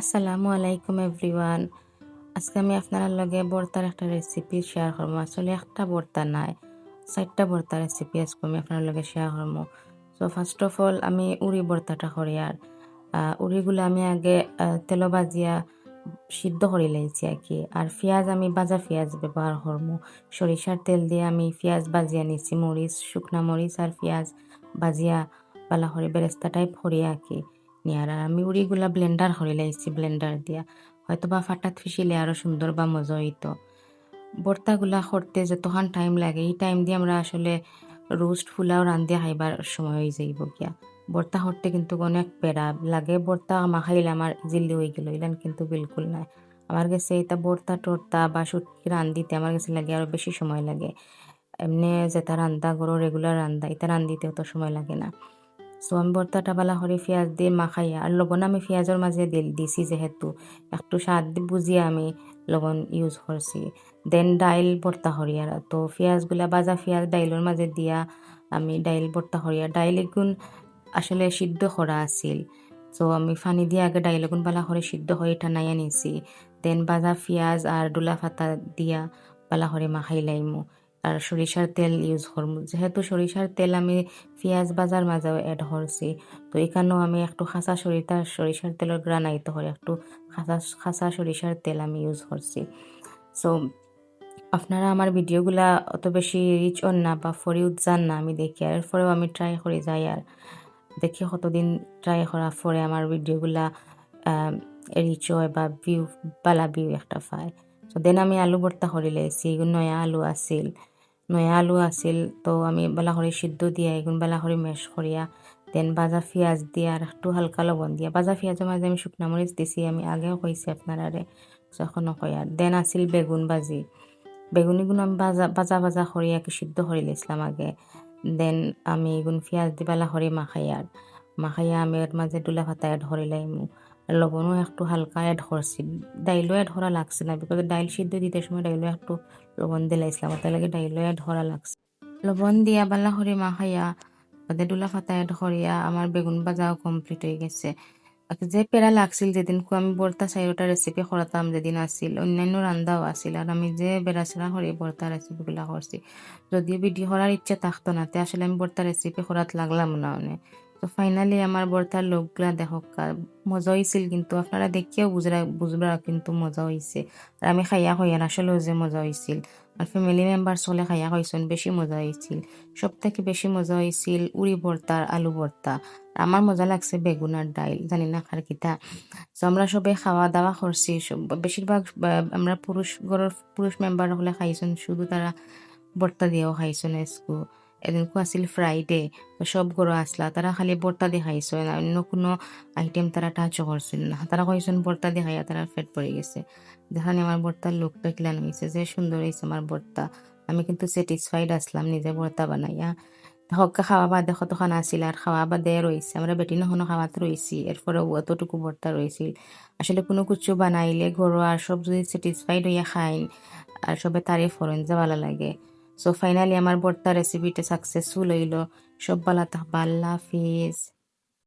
আসসালামু আলাইকুম এভরিওয়ান। আজকে আমি আপনার লগে বর্তার একটা রেসিপি শেয়ার করব। আসলে একটা বর্তা নাই, চারটা বর্তা রেসিপি আজকে আমি আপনার লগে শেয়ার করব। সো ফার্স্ট অফ অল আমি উড়ি বর্তাটা করি আর উড়িগুলো আমি আগে তেল বাজিয়া সিদ্ধ করে লাইছি আর কি। আর পেঁয়াজ আমি বাজা পেঁয়াজ ব্যবহার করব। সরিষার তেল দিয়ে আমি পেঁয়াজ বাজিয়া নিছি মরিচ, শুকনা মরিচ আর পেঁয়াজ বাজিয়া পালা করে বেরেস্তা টাইপ করিয়া আর কি। নিয়ার। আমি উড়িগুলা ব্লেন্ডার করে লাইছি ব্লেন্ডার দিয়া। হয়তো বা ফাটাত ফিসিলে আরও সুন্দর বা মজা হইতো। ভর্তাগুলা করতে যতক্ষণ টাইম লাগে এই টাইম দিয়ে আমরা আসলে রোস্ট ফুলাও রান্ধিয়া খাইবার সময় হয়ে যাইব গিয়া ভর্তা করতে কিন্তু অনেক পেড়া লাগে ভর্তা মাখাইলে আমার ইজিলি হয়ে গেল, ইলান কিন্তু বিলকুল নাই। আমার কাছে এটা ভর্তা টর্তা বা সুটকি রান্ধিতে আমার কাছে লাগে আরও বেশি সময় লাগে। এমনি যেটা রান্দা গরো রেগুলার রান্দা এটা রান্ধিতে অত সময় লাগে না। সো আমি বালা করে পেঁয়াজ দিয়ে মাখাইয়া। আর লবণ আমি পেঁয়াজের মাঝে দিল দিছি যেহেতু। একটু স্বাদ বুঝিয়ে আমি লবণ ইউজ করছি। দেন ডাইল ভর্তা হরিয়ার। তো পেঁয়াজগুলা বাজা পেঁয়াজ ডাইলের মাঝে দিয়া আমি ডাইল ভর্তা হরিয়া ডাইল এগুন আসলে সিদ্ধ করা আছিল। সো আমি পানি দিয়ে আগে ডাইল এগুন বালা করে সিদ্ধ হয়ে এটা নাইয়া নিছি। দেন বাজা পেঁয়াজ আর ডুলা ফাতা দিয়া বালা করে মাখাই লাইমু আর সরিষার তেল ইউজ করব। যেহেতু সরিষার তেল আমি পেঁয়াজ বাজার মাঝেও অ্যাড করছি, তো এখানেও আমি একটু খাঁচা সরিষা, সরিষার তেলের গ্রান আইতে হয় একটু খাঁচা খাসা সরিষার তেল আমি ইউজ করছি। সো আপনারা আমার ভিডিওগুলা অত বেশি রিচ অন না বা ফরি উৎজান না, আমি দেখি। আর এরপরেও আমি ট্রাই করে যাই আর দেখি কতদিন ট্রাই করার পরে আমার ভিডিওগুলা রিচ হয় বা ভিউ বালা ভিউ একটা পায়। তো দেন আমি আলু ভর্তা করে লেছি, নয়া আলু আছিল। নয়া আলু আছিল, তো আমি বেলা করে সিদ্ধ দিয়া এগুন বেলা করে মেশ করিয়া দেন বাজা পেঁয়াজ দিয়া আর একটু হালকা লবণ দিয়া। বাজা পেঁয়াজের মাঝে আমি শুকনা মরিচ দিছি, আমি আগেও কইছি আপনারারে কই আর দেন আছিল বেগুন ভাজি। বেগুনিগুলো আমি বাজা বাজা বাজা করিয়া কি সিদ্ধ করে লেছিলাম আগে। দেন আমি এগুন পেঁয়াজ দি বেলা করে মাখাই মাখাইয়া আমি ওর মাঝে ডুলা করে লাইমু আর লবণও একটু হালকা অ্যাড করছি। ডাইলও অ্যাড করা লাগছে না বিকজ ডাইল সিদ্ধ দিতে সময় ডাইলও একটু লবণ দিলাইছিলাম তার লাগে ডাইলও অ্যাড করা লাগছে। লবণ দিয়া বালা করে মাখাইয়া বাদে ডুলা ফাতা অ্যাড করিয়া আমার বেগুন ভাজাও কমপ্লিট হয়ে গেছে। যে পেড়া লাগছিল যেদিন আমি বর্তা চাইরোটা রেসিপি করাতাম যেদিন আসছিল অন্যান্য রান্দাও আছিল আর আমি যে বেড়াচেরা করে বর্তা রেসিপিগুলা করছি যদিও ভিডিও করার ইচ্ছা থাকতো না, তে আসলে আমি বর্তা রেসিপি করাত লাগলাম না অনেক তো ফাইনালি আমার বর্তার লোকগুলা দেখক মজা হয়েছিল কিন্তু, আপনারা দেখিয়াও বুঝরা বুঝবা কিন্তু মজা হয়েছে আর আমি খাইয়া হইয়ার আসলেও যে মজা হয়েছিল আর ফ্যামিলি মেম্বার চলে খাইয়া হয়েছেন বেশি মজা হয়েছিল সব থেকে বেশি মজা হয়েছিল উড়ি ভর্তা আর আলু ভর্তা আমার মজা লাগছে বেগুন আর ডাইল জানি না খার কিতা তো আমরা সবাই খাওয়া দাওয়া করছি সব- বেশিরভাগ আমরা পুরুষ ঘরের পুরুষ মেম্বার হলে খাইছেন শুধু তারা ভর্তা দিয়েও খাইছেন স্কু এদিনকু আছিল ফ্রাইডে সব গরু আসলা তারা খালি ভর্তা দিয়ে খাইছে না অন্য কোনো আইটেম তারা টাচও করছিল না। তারা কইছেন ভর্তা দিয়ে খাইয়া তারা ফেট পড়ে গেছে যেখানে আমার ভর্তার লোকটা কিলান হয়েছে যে সুন্দর হয়েছে আমার ভর্তা আমি কিন্তু স্যাটিসফাইড আসলাম নিজে ভর্তা বানাইয়া হকা খাওয়া বাদে কতক্ষণ আসিল আর খাওয়া বাদে রয়েছে আমরা বেটি নহনো খাওয়াতে রয়েছি এরপরে অতটুকু ভর্তা রয়েছিল আসলে কোনো কিছু বানাইলে ঘরোয়া সব যদি স্যাটিসফাইড হইয়া খাইন আর সবে তারিফ করেন যে ভালো লাগে। সো ফাইনালি আমার ভর্তা রেসিপিটা সাকসেসফুল হইল। সব ভালো থাকবা আল্লাহ হাফিজ।